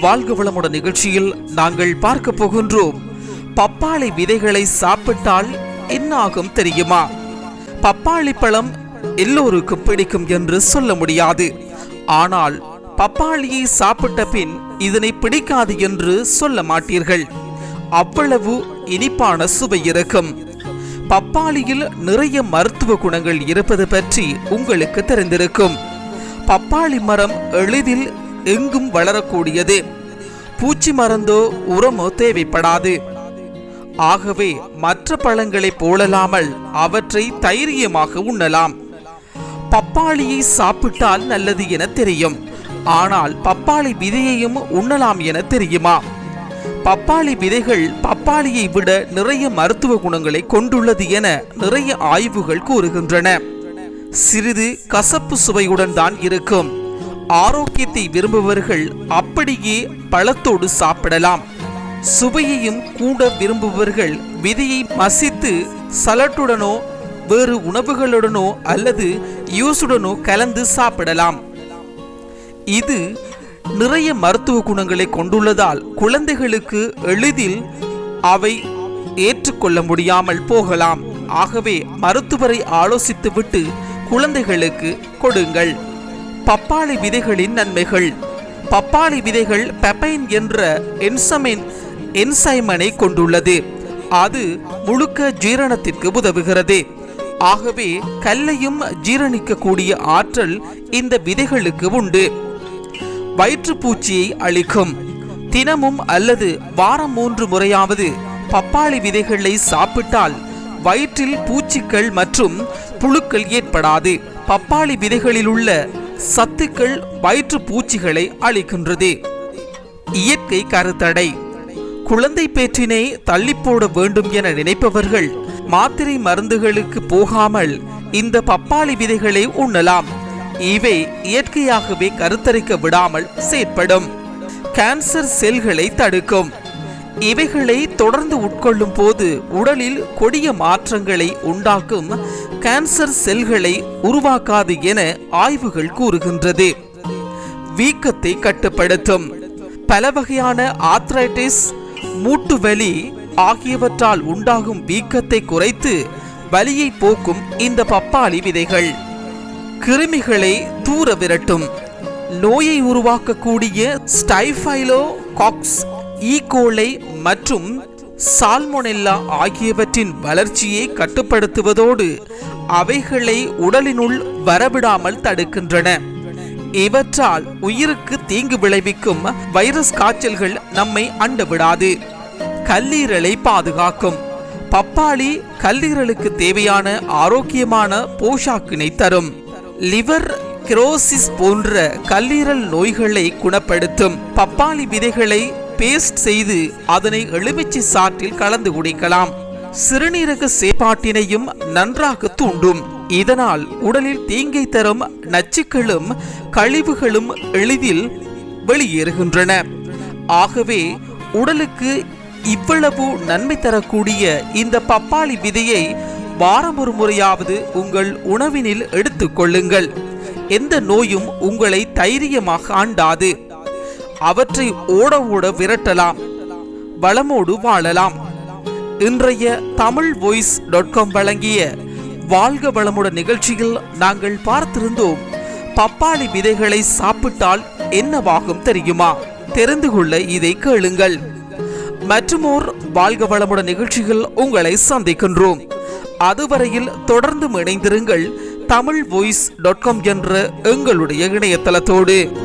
வாழ்க வளமுடன் நிகழ்ச்சியில் நாங்கள் பார்க்க போகின்றோம். பப்பாளி விதைகளை சாப்பிட்டால் என்ன ஆகும் தெரியுமா? பப்பாளி பழம் எல்லோருக்கும் பிடிக்கும் என்று சொல்ல முடியாது. ஆனால் பப்பாளியை சாப்பிட்ட பின் இதனை பிடிக்காது என்று சொல்ல மாட்டீர்கள். அவ்வளவு இனிப்பான சுவை இருக்கும். பப்பாளியில் நிறைய மருத்துவ குணங்கள் இருப்பது பற்றி உங்களுக்கு தெரிந்திருக்கும். பப்பாளி மரம் எளிதில் எங்கும் வளரக்கூடியது. பூச்சி மருந்தோ உரமோ தேவைப்படாது. ஆகவே மற்ற பழங்களைப் போலலாமல் அவற்றை தைரியமாக உண்ணலாம். பப்பாளியை சாப்பிட்டால் நல்லது என தெரியும். ஆனால் பப்பாளி விதையையும் உண்ணலாம் என தெரியுமா? பப்பாளி விதைகள் பப்பாளியை விட நிறைய மருத்துவ குணங்களை கொண்டுள்ளது என நிறைய ஆய்வுகள் கூறுகின்றன. சிறிது கசப்பு சுவையுடன் தான் இருக்கும். ஆரோக்கியத்தை விரும்புபவர்கள் அப்படியே பழத்தோடு சாப்பிடலாம். சுவையையும் கூட விரும்புபவர்கள் விதையை மசித்து சலட்டுடனோ வேறு உணவுகளுடனோ அல்லது யூஸுடனோ கலந்து சாப்பிடலாம். இது நிறைய மருத்துவ குணங்களை கொண்டுள்ளதால் குழந்தைகளுக்கு எளிதில் அவை ஏற்றுக்கொள்ள முடியாமல் போகலாம். ஆகவே மருத்துவரை ஆலோசித்துவிட்டு குழந்தைகளுக்கு கொடுங்கள். பப்பாளி விதைகளின் நன்மைகள். பப்பாளி விதைகள் பெப்பைன் என்ற என்சமைன் என்சைமனை கொண்டுள்ளது. அது முழுக்க ஜீரணத்திற்கு உதவுகிறது. ஆகவே கல்லையும் ஜீரணிக்கக்கூடிய ஆற்றல் இந்த விதைகளுக்கு உண்டு. வயிற்றுப்பூச்சியை அளிக்கும் தினமும் அல்லது வாரம் மூன்று முறையாவது பப்பாளி விதைகளை சாப்பிட்டால் வயிற்றில் பூச்சிகள் மற்றும் புழுக்கள் ஏற்படாது. பப்பாளி விதைகளில் உள்ள சத்துக்கள் வயிற்று பூச்சிகளை அளிக்கின்றது இயற்கை கருத்தடை. குழந்தை பேற்றினை தள்ளி போட வேண்டும் என நினைப்பவர்கள் மாத்திரை மருந்துகளுக்கு போகாமல் இந்த பப்பாளி விதைகளை உண்ணலாம். இவை இயற்கையாகவே கருத்தரிக்க விடாமல் செயற்படும். கேன்சர் செல்களை தடுக்கும். இவைகளை தொடர்ந்து உட்கொள்ளும் போது உடலில் கொடிய மாற்றங்களை உண்டாக்கும் கேன்சர் செல்களை உருவாக்காது என ஆய்வுகள் கூறுகின்றது. வீக்கத்தை கட்டுப்படுத்தும். பல வகையான ஆத்ரைட்டிஸ் மூட்டு வலி ஆகியவற்றால் உண்டாகும் வீக்கத்தை குறைத்து வலியை போக்கும் இந்த பப்பாளி விதைகள். கிருமிகளை தூர விரட்டும். நோயை உருவாக்கக்கூடிய ஸ்டைஃபைலோ காக்ஸ் ஈகோலை மற்றும் சால்மொனெல்லா ஆகியவற்றின் வளர்ச்சியை கட்டுப்படுத்துவதோடு அவைகளை உடலினுள் வரவிடாமல் தடுக்கின்றன. இவற்றால் உயிருக்கு தீங்கு விளைவிக்கும் வைரஸ் காய்ச்சல்கள் நம்மை அண்டவிடாது. கல்லீரலை பாதுகாக்கும். பப்பாளி கல்லீரலுக்கு தேவையான ஆரோக்கியமான போஷாக்கினை தரும். லிவர் கிரோசிஸ் போன்ற கல்லீரல் நோய்களை குணப்படுத்தும் பப்பாளி விதைகளை பேஸ்ட் செய்து அதனை எலுமிச்சை சாற்றில் கலந்து குடிக்கலாம். சிறுநீரக செயற்பாட்டினையும் நன்றாக தூண்டும். இதனால் உடலில் தீங்கை தரும் நச்சுக்களும் கழிவுகளும் எளிதில் வெளியேறுகின்றன. ஆகவே உடலுக்கு இவ்வளவு நன்மை தரக்கூடிய இந்த பப்பாளி விதையை வாரம் ஒரு முறையாவது உங்கள் உணவினில் எடுத்துக்கொள்ளுங்கள் எந்த நோயும் உங்களை தைரியமாக ஆண்டாது. அவற்றை ஓட ஓட விரட்டலாம். வளமோடு வாழலாம். இன்றைய தமிழ் வாய்ஸ் டாட் காம் வழங்கிய வாழ்க வளமுடன் நிகழ்ச்சியில் நாங்கள் பார்த்திருந்தோம் பப்பாளி விதைகளை சாப்பிட்டால் என்னவாகும் தெரியுமா? தெரிந்து கொள்ள இதை கேளுங்கள். மற்றுமோர் வாழ்க வளமுடன் நிகழ்ச்சிகள் உங்களை சந்திக்கின்றோம். அதுவரையில் தொடர்ந்து இணைந்திருங்கள் தமிழ் வாய்ஸ் டாட் காம் என்ற எங்களுடைய இணையதளத்தோடு.